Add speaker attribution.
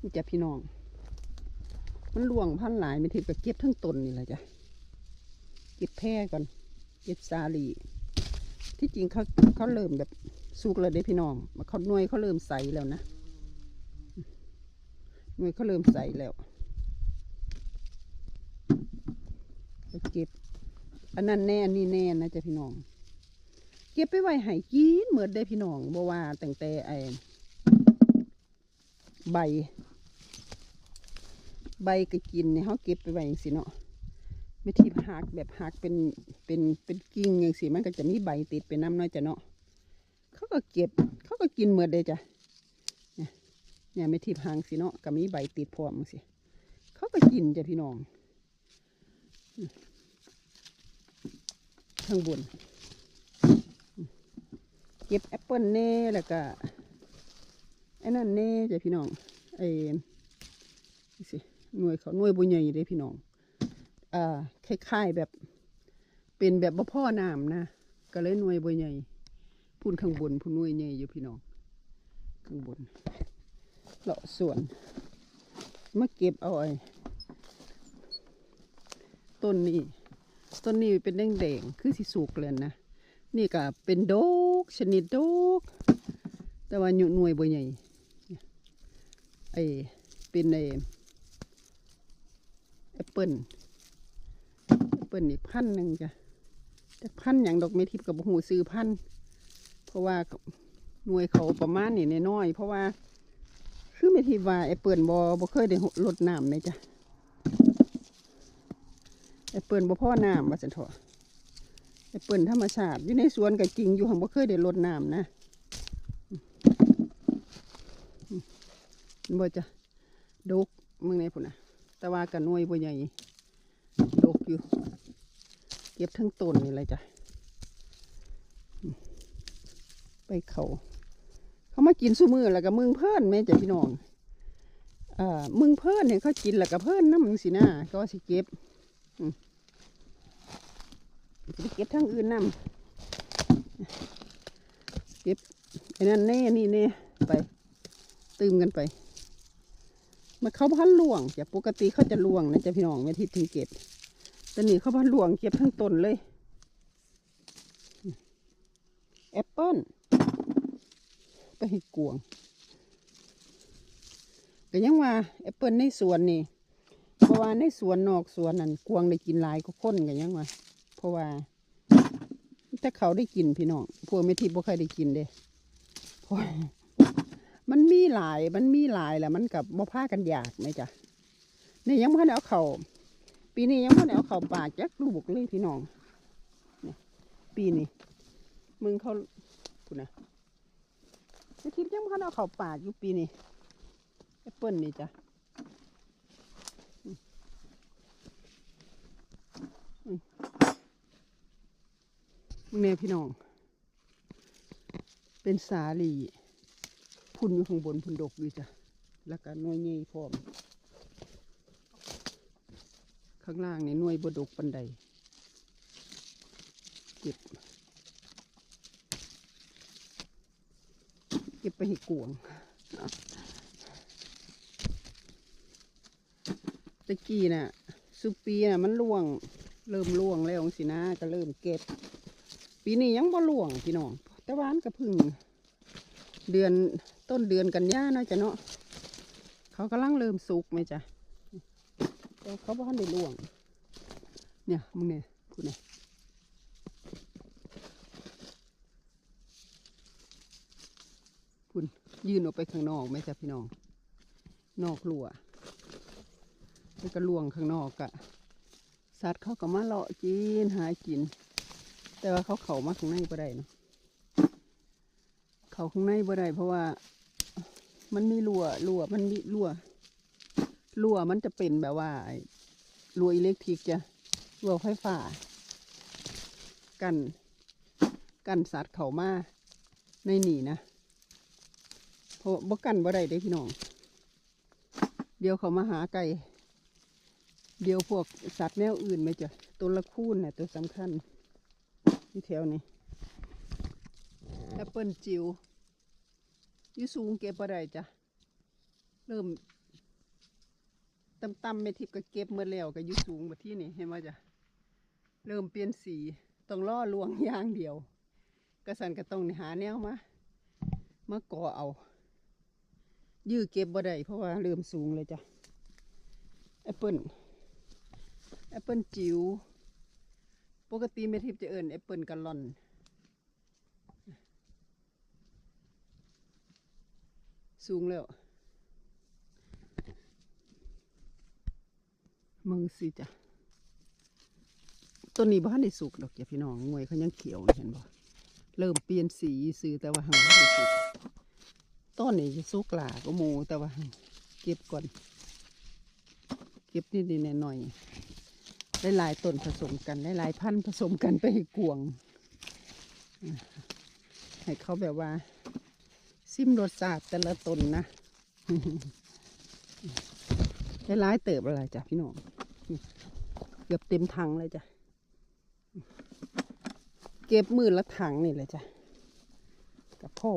Speaker 1: นี่จ้ะพี่น้อง มันล่วงพันหลายไม่ทิพย์ก็เก็บทั้งต้นนี่แหละจ้ะ เก็บแพร่ก่อน เก็บสาลี ที่จริงเขาเขาเริ่มแบบสุกแล้วเด้พี่น้องมาเขาหน่วยเขาเริ่มใสแล้วนะหน่วยเขาเริ่มใสแล้วไปเก็บ อันนั้นแน่นนี้แน่นะจ๊ะพี่น้อง เก็บไปไว้ให้กินเหมือนได้พี่น้องบ่ว่าตั้งแต่ไอ้ใบ ใบก็กินเนี่ยเขาเก็บไปไว้อย่างสิเนาะไม่ที่หักแบบหักเป็นเป็นเป็นกิ่งอย่างสิมันก็จะมีใบติดไปน้ำน้อยจ้ะเนาะเขาก็เก็บเขาก็กินเหมือนได้จ้ะเนี่ยเนี่ยไม่ที่หางสิเนาะก็มีใบติดพร้อมสิเขาก็กินจ้ะพี่น้องข้างบนเก็บแอปเปิลเน่แล้วก็ไอ้นั่นเน่จ้ะพี่น้องไอ้สิ หน่วยเขาหน่วยบุญใหญ่เลยพี่น้องอ่าคล้ายๆแบบ เป็นแบบบ่พ่อน้ำนะก็เลยหน่วยบุญใหญ่พูนข้างบนพูนหน่วยใหญ่อยู่พี่น้อง ข้างบนเลาะสวนมาเก็บเอาไอ้ต้นนี้ต้นนี้เป็นแดงๆคือสิสุกเลยนะนี่ก็เป็นโดกชนิดโดก แต่ว่าหน่วยบ่ใหญ่ไอเป็นไอแอป เปิลแอปเปิลอีกพันหนึ่งจ้ะแต่พันอย่างดอกเมทิพย์กับหูซื้อพันเพราะว่าหน่วยเขาประมาณนี่น้อย เพราะว่าคือเมทิพย์ว่าแอปเปิลบ่บ่เคยได้ลดน้ำเลยจ้ะแอปเปิลบ่พ่อน้ำว่าสันเถอะแอปเปิลธรรมชาติอยู่ในสวนก็จริงอยู่หังบ่เคยได้รดน้ำนะบ่จะดกมึงในพุ่นนะ แต่ว่ากันน่วยบ่ใหญ่ดกอยู่ เก็บทั้งต้นนี่เลยจ้ะไปเขาเขามากินซุมือแล้วก็มึงเพิ่นแม่จ้ะพี่น้องอ่ามึงเพิ่นเนี่ยเขากินแล้วก็เพิ่นน้ำมึงสินะก็สิเก็บจะเก็บทางอื่นนำเก็บไอ้นั่นแน่นี่แน่ไป ตืมกันไป มาเขาพันหลวงจะปกติเขาจะหลวงนะจะพี่น้องไม่ทิศถึงเก็บแต่นี่เขาพันหลวงเก็บทั้งต้นเลยแอปเปิ้ลไปกวงก็ยังว่าแอปเปิ้ลในสวนนี่เพราะว่าในสวนนอกสวนนั่นกวงได้กินหลายก็คนกันยังว่าเพราะว่าถ้าเขาได้กินพี่น้องพวกไม่ทิพย์บ่เคยได้กินเด้เพราะ มันมีหลาย มันมีหลายแหละมันกับบ่พากันอยากไหมจ๊ะนี่ยังพ่ได้เอาเขาปีนี้ยังพ่ได้เอาเขาปากจักลูกเลยพี่น้องเนี่ยปีนี้มึงเขาคุณนะไม่ทิพย์ยังพ่ได้เอาเขาปากอยู่ปีนี้แอปเปิลนี่จ้ะมึงแน่พี่น้อง เป็นสาลี พุ่นอยู่ข้างบนพุ่นดกอยู่จ้ะแล้วก็หน่วยเงี้ยพร้อม ข้างล่างนี่หน่วยบดกปันใดเก็บเก็บไปให้กวงตะกี้น่ะสุปีน่ะมันล่วง เริ่มล่วงแล้วสินะก็เริ่มเก็บ ปีนี้ยังบ่ล่วงพี่น้องแต่วามันก็พึ่งเดือน ต้นเดือนกันยาเนาะจ้ะเนาะเขากำลังเริ่มสุกไหมจ้ะแต่เขาบ่ทันได้ล่วง เนี่ยมึงเนี่ยพูดเนี่ยพูนยืนออกไปข้างนอกไหมจ้ะพี่น้อง นอกรั้วแล้วก็ลวงข้างนอกกะสัตว์เขาก็มาเลาะกินหากิน แต่ว่าเขาเข่ามาข้างในบ่ได้เนาะเข่าข้างในบ่ได้เพราะว่า มันมีรั้วรั้วมันมีรั้วรั้วมันจะเป็นแบบว่ารั้วอิเล็กทริกจะรั้วไฟฟ้า กัน กันสัตว์เขามาในหนีนะเพราะบ่กันบ่ได้เด้พี่น้อง เดี๋ยวเขามาหาไก่ เดี๋ยวพวกสัตว์แนวอื่นไหมจ้ะตัวละคูนเนี่ยตัวสำคัญที่แถวนี้แอปเปิลจิ๋ว อยูสูงเก็บอะไรจ้ะ เริ่มต่ำๆไม่ทิพก็เก็บเมื่อแล้วก็อยู่สูงมาที่นี่เห็นไหมจ้ะ เริ่มเปลี่ยนสีต้องล่อลวงยางเดียว กระสันก็ต้องหาแนวมามาก่อเอา ยื้อเก็บบ่ได้เพราะว่าเริ่มสูงเลยจ้ะแอปเปิลแอปเปิลจิ๋วปกติแม่ทิพจะเอิ้นแอปเปิลกะลอน สูงแล้วมึงสิจ้ะต้นนี้บ้านได้สุกดอกจ้ะพี่น้องงวยเขายังเขียวเห็นบ่เริ่มเปลี่ยนสีซื้อแต่ว่าหังบ่ได้สุกต้นนี้จะสุกหลาก็หมูแต่ว่าหังเก็บก่อน เก็บนิดๆหน่อยๆหลายต้นผสมกันหลายพันธุ์ผสมกันไปให้กวง ให้เขาแบบว่า ซิมรสชาติแต่ละตนนะได้ร้ายเติบอะไรจ้ะพี่น้องเกือบเต็มถังเลยจ้ะ เก็บมือละถังนี่เลยจ้ะ กับพ่อ